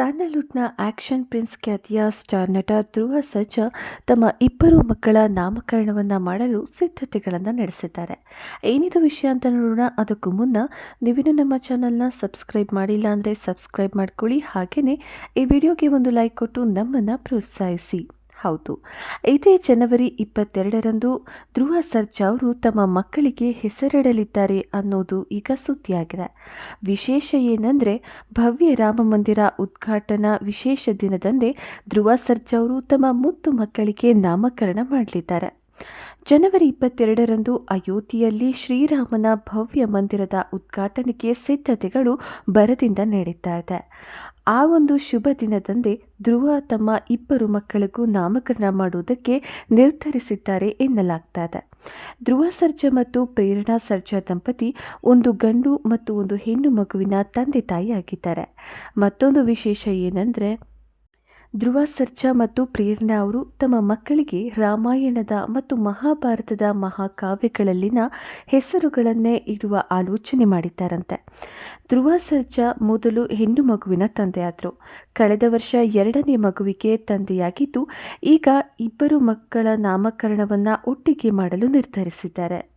ಸ್ಯಾಂಡಲ್ವುಡ್ನ action prince ಖ್ಯಾತಿಯ star ನಟ ಧ್ರುವ ಸರ್ಜಾ ತಮ್ಮ ಇಬ್ಬರು ಮಕ್ಕಳ ನಾಮಕರಣವನ್ನು ಮಾಡಲು ಸಿದ್ಧತೆಗಳನ್ನು ನಡೆಸಿದ್ದಾರೆ. ಏನಿದು ವಿಷಯ ಅಂತ ನೋಡೋಣ. ಅದಕ್ಕೂ ಮುನ್ನ ನೀವಿನ್ನೂ ನಮ್ಮ ಚಾನಲ್ನ ಸಬ್ಸ್ಕ್ರೈಬ್ ಮಾಡಿಲ್ಲ ಅಂದರೆ ಸಬ್ಸ್ಕ್ರೈಬ್ ಮಾಡ್ಕೊಳ್ಳಿ. ಹಾಗೆಯೇ ಈ ವಿಡಿಯೋಗೆ ಒಂದು ಲೈಕ್ ಕೊಟ್ಟು ನಮ್ಮನ್ನು ಪ್ರೋತ್ಸಾಹಿಸಿ. ಹೌದು. ಇದೇ ಜನವರಿ ಇಪ್ಪತ್ತೆರಡರಂದು ಧ್ರುವ ಸರ್ಜಾ ಅವರು ತಮ್ಮ ಮಕ್ಕಳಿಗೆ ಹೆಸರಿಡಲಿದ್ದಾರೆ ಅನ್ನೋದು ಈಗ ಸುದ್ದಿಯಾಗಿದೆ. ವಿಶೇಷ ಏನಂದರೆ, ಭವ್ಯ ರಾಮ ಮಂದಿರ ಉದ್ಘಾಟನಾ ವಿಶೇಷ ದಿನದಂದೇ ಧ್ರುವ ಸರ್ಜಾ ಅವರು ತಮ್ಮ ಮುತ್ತು ಮಕ್ಕಳಿಗೆ ನಾಮಕರಣ ಮಾಡಲಿದ್ದಾರೆ. ಜನವರಿ ಇಪ್ಪತ್ತೆರಡರಂದು ಅಯೋಧ್ಯೆಯಲ್ಲಿ ಶ್ರೀರಾಮನ ಭವ್ಯ ಮಂದಿರದ ಉದ್ಘಾಟನೆಗೆ ಸಿದ್ಧತೆಗಳು ಭರದಿಂದ ನಡೀತಾ ಇದೆ. ಆ ಒಂದು ಶುಭ ದಿನದಂದೇ ಧ್ರುವ ತಮ್ಮ ಇಬ್ಬರು ಮಕ್ಕಳಿಗೂ ನಾಮಕರಣ ಮಾಡುವುದಕ್ಕೆ ನಿರ್ಧರಿಸಿದ್ದಾರೆ ಎನ್ನಲಾಗ್ತಾ ಇದೆ. ಧ್ರುವ ಸರ್ಜಾ ಮತ್ತು ಪ್ರೇರಣಾ ಸರ್ಜಾ ದಂಪತಿ ಒಂದು ಗಂಡು ಮತ್ತು ಒಂದು ಹೆಣ್ಣು ಮಗುವಿನ ತಂದೆ ತಾಯಿಯಾಗಿದ್ದಾರೆ. ಮತ್ತೊಂದು ವಿಶೇಷ ಏನಂದರೆ ಧ್ರುವ ಸರ್ಜಾ ಮತ್ತು ಪ್ರೇರಣಾ ಅವರು ತಮ್ಮ ಮಕ್ಕಳಿಗೆ ರಾಮಾಯಣದ ಮತ್ತು ಮಹಾಭಾರತದ ಮಹಾಕಾವ್ಯಗಳಲ್ಲಿನ ಹೆಸರುಗಳನ್ನೇ ಇಡುವ ಆಲೋಚನೆ ಮಾಡಿದ್ದಾರಂತೆ. ಧ್ರುವ ಸರ್ಜಾ ಮೊದಲು ಹೆಣ್ಣು ಮಗುವಿನ ತಂದೆಯಾದರು. ಕಳೆದ ವರ್ಷ ಎರಡನೇ ಮಗುವಿಗೆ ತಂದೆಯಾಗಿದ್ದು, ಈಗ ಇಬ್ಬರು ಮಕ್ಕಳ ನಾಮಕರಣವನ್ನು ಒಟ್ಟಿಗೆ ಮಾಡಲು ನಿರ್ಧರಿಸಿದ್ದಾರೆ.